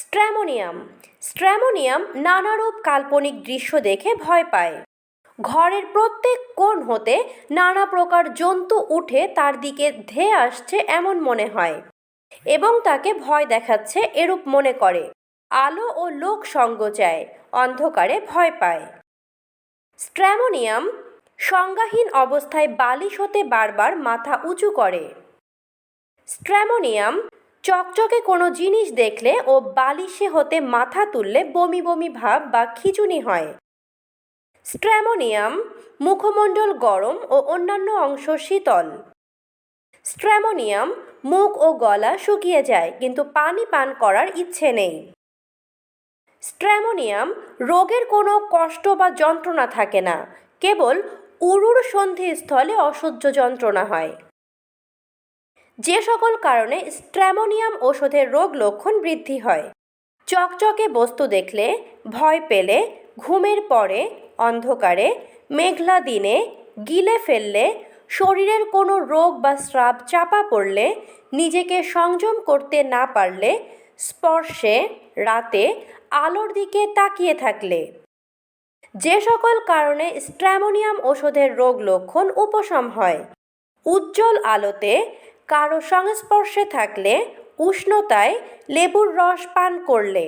স্ট্র্যামোনিয়াম। স্ট্র্যামোনিয়াম নানারূপ কাল্পনিক দৃশ্য দেখে ভয় পায়। ঘরের প্রত্যেক কোণ হতে নানা প্রকার জন্তু উঠে তার দিকে ধেয়ে আসছে এমন মনে হয় এবং তাকে ভয় দেখাচ্ছে এরূপ মনে করে। আলো ও লোক সঙ্গ চায়, অন্ধকারে ভয় পায়। স্ট্র্যামোনিয়াম সংজ্ঞাহীন অবস্থায় বালিশ হতে বারবার মাথা উঁচু করে। স্ট্র্যামোনিয়াম চকচকে কোনো জিনিস দেখলে ও বালিশে হতে মাথা তুললে বমি বমি ভাব বা খিচুনি হয়। স্ট্র্যামোনিয়াম, মুখমণ্ডল গরম ও অন্যান্য অংশ শীতল। স্ট্র্যামোনিয়াম, মুখ ও গলা শুকিয়ে যায়, কিন্তু পানি পান করার ইচ্ছে নেই। স্ট্র্যামোনিয়াম, রোগের কোনো কষ্ট বা যন্ত্রণা থাকে না, কেবল উরুর সন্ধিস্থলে অসহ্য যন্ত্রণা হয়। যে সকল কারণে স্ট্র্যামোনিয়াম ওষুধের রোগ লক্ষণ বৃদ্ধি হয়। চকচকে বস্তু দেখলে, ভয় পেলে, ঘুমের পরে, অন্ধকারে, মেঘলা দিনে, গিলে ফেললে, শরীরের কোনো রোগ বা স্রাব চাপা পড়লে, নিজেকে সংযম করতে না পারলে, স্পর্শে, রাতে, আলোর দিকে তাকিয়ে থাকলে। যে সকল কারণে স্ট্র্যামোনিয়াম ওষুধের রোগ লক্ষণ উপশম হয়। উজ্জ্বল আলোতে কারও সংস্পর্শে থাকলে উষ্ণতায় লেবুর রস পান করলে।